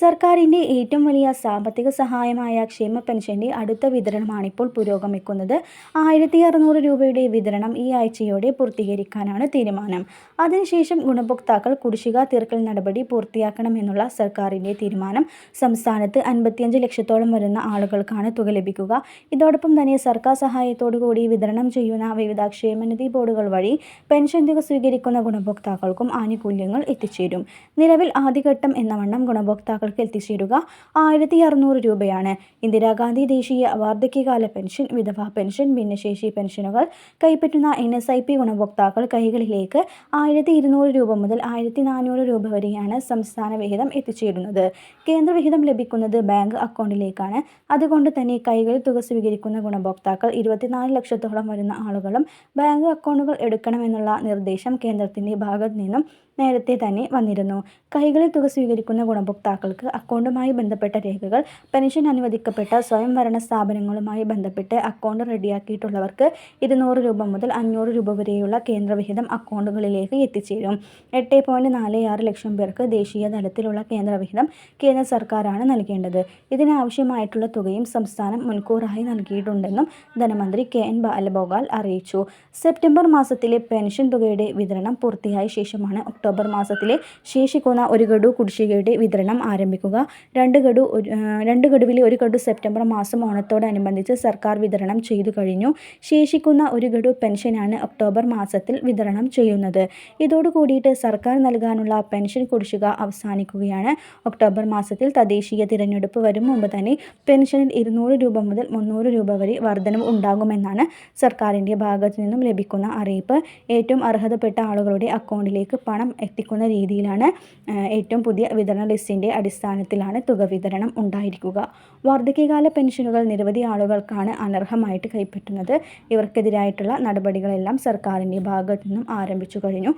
സർക്കാരിന്റെ ഏറ്റവും വലിയ സാമ്പത്തിക സഹായമായ ക്ഷേമ പെൻഷന്റെ അടുത്ത വിതരണമാണിപ്പോൾ പുരോഗമിക്കുന്നത്. ആയിരത്തി അറുന്നൂറ് രൂപയുടെ വിതരണം ഈ ആഴ്ചയോടെ പൂർത്തീകരിക്കാനാണ് തീരുമാനം. അതിനുശേഷം ഗുണഭോക്താക്കൾ കുടിശ്ശിക തീർക്കൽ നടപടി പൂർത്തിയാക്കണമെന്നുള്ള സർക്കാരിന്റെ തീരുമാനം. സംസ്ഥാനത്ത് അൻപത്തിയഞ്ച് ലക്ഷത്തോളം വരുന്ന ആളുകൾക്കാണ് തുക ലഭിക്കുക. ഇതോടൊപ്പം തന്നെ സർക്കാർ സഹായത്തോടു കൂടി വിതരണം ചെയ്യുന്ന വിവിധ ക്ഷേമനിധി ബോർഡുകൾ വഴി പെൻഷൻ തുക സ്വീകരിക്കുന്ന ഗുണഭോക്താക്കൾക്കും ആനുകൂല്യങ്ങൾ എത്തിച്ചേരും. നിലവിൽ ആദ്യഘട്ടം എന്ന വണ്ണം ഗുണഭോക്താക്കൾക്ക് എത്തിച്ചേരുക ആയിരത്തി അറുന്നൂറ് രൂപയാണ്. ഇന്ദിരാഗാന്ധി ദേശീയ വാർദ്ധക്യകാല പെൻഷൻ വിധവാ പെൻഷൻ ഭിന്നശേഷി പെൻഷനുകൾ കൈപ്പറ്റുന്ന എൻ എസ് ഐ പി ഗുണഭോക്താക്കൾ കൈകളിലേക്ക് ആയിരത്തി ഇരുന്നൂറ് രൂപ മുതൽ ആയിരത്തി നാനൂറ് രൂപ വരെയാണ് സംസ്ഥാന വിഹിതം എത്തിച്ചേരുന്നത്. കേന്ദ്ര കേന്ദ്രവിഹിതം ലഭിക്കുന്നത് ബാങ്ക് അക്കൗണ്ടിലേക്കാണ്. അതുകൊണ്ട് തന്നെ കൈകളിൽ തുക സ്വീകരിക്കുന്ന ഗുണഭോക്താക്കൾ ഇരുപത്തിനാല് ലക്ഷത്തോളം വരുന്ന ആളുകളും ബാങ്ക് അക്കൗണ്ടുകൾ എടുക്കണമെന്നുള്ള നിർദ്ദേശം കേന്ദ്രത്തിന്റെ ഭാഗത്തു നിന്നും നേരത്തെ തന്നെ വന്നിരുന്നു. കൈകളിൽ തുക സ്വീകരിക്കുന്ന ഗുണഭോക്താക്കൾക്ക് അക്കൗണ്ടുമായി ബന്ധപ്പെട്ട രേഖകൾ പെൻഷൻ അനുവദിക്കപ്പെട്ട സ്വയംഭരണ സ്ഥാപനങ്ങളുമായി ബന്ധപ്പെട്ട് അക്കൗണ്ട് റെഡിയാക്കിയിട്ടുള്ളവർക്ക് ഇരുന്നൂറ് രൂപ മുതൽ അഞ്ഞൂറ് രൂപ വരെയുള്ള കേന്ദ്രവിഹിതം അക്കൗണ്ടുകളിലേക്ക് എത്തിച്ചേരും. എട്ട് പോയിന്റ് നാല് ആറ് ലക്ഷം പേർക്ക് ദേശീയ തലത്തിലുള്ള കേന്ദ്രവിഹിതം കേന്ദ്ര സർക്കാരാണ് നൽകേണ്ടത്. ഇതിനാവശ്യമായിട്ടുള്ള തുകയും സംസ്ഥാനം മുൻകൂറായി നൽകിയിട്ടുണ്ടെന്നും ധനമന്ത്രി കെ എൻ ബാലഗോപാൽ അറിയിച്ചു. സെപ്റ്റംബർ മാസത്തിലെ പെൻഷൻ തുകയുടെ വിതരണം പൂർത്തിയായ ശേഷമാണ് ഒക്ടോബർ മാസത്തിലെ ശേഷിക്കുന്ന ഒരു ഗഡു കുടിശ്ശികയുടെ വിതരണം ആരംഭിക്കുക. രണ്ട് ഗഡു രണ്ട് ഗഡുവിലെ ഒരു ഗഡു സെപ്റ്റംബർ മാസം ഓണത്തോടനുബന്ധിച്ച് സർക്കാർ വിതരണം ചെയ്തു കഴിഞ്ഞു. ശേഷിക്കുന്ന ഒരു ഗഡു പെൻഷനാണ് ഒക്ടോബർ മാസത്തിൽ വിതരണം ചെയ്യുന്നത്. ഇതോടു കൂടിയിട്ട് സർക്കാർ നൽകാനുള്ള പെൻഷൻ കുടിശ്ശിക അവസാനിക്കുകയാണ്. ഒക്ടോബർ മാസത്തിൽ തദ്ദേശീയ തിരഞ്ഞെടുപ്പ് വരും മുമ്പ് തന്നെ പെൻഷനിൽ ഇരുന്നൂറ് രൂപ മുതൽ മുന്നൂറ് രൂപ വരെ വർധനവ് ഉണ്ടാകുമെന്നാണ് സർക്കാരിന്റെ ഭാഗത്തു നിന്നും ലഭിക്കുന്ന അറിയിപ്പ്. ഏറ്റവും അർഹതപ്പെട്ട ആളുകളുടെ അക്കൗണ്ടിലേക്ക് പണം എത്തിക്കുന്ന രീതിയിലാണ് ഏറ്റവും പുതിയ വിതരണ ലിസ്റ്റിന്റെ അടിസ്ഥാനത്തിലാണ് തുക വിതരണം ഉണ്ടായിരിക്കുക. വാർദ്ധക്യകാല പെൻഷനുകൾ നിരവധി ആളുകൾക്കാണ് അനർഹമായിട്ട് കൈപ്പറ്റുന്നത്. ഇവർക്കെതിരായിട്ടുള്ള നടപടികളെല്ലാം സർക്കാരിന്റെ ഭാഗത്തു നിന്നും ആരംഭിച്ചു കഴിഞ്ഞു.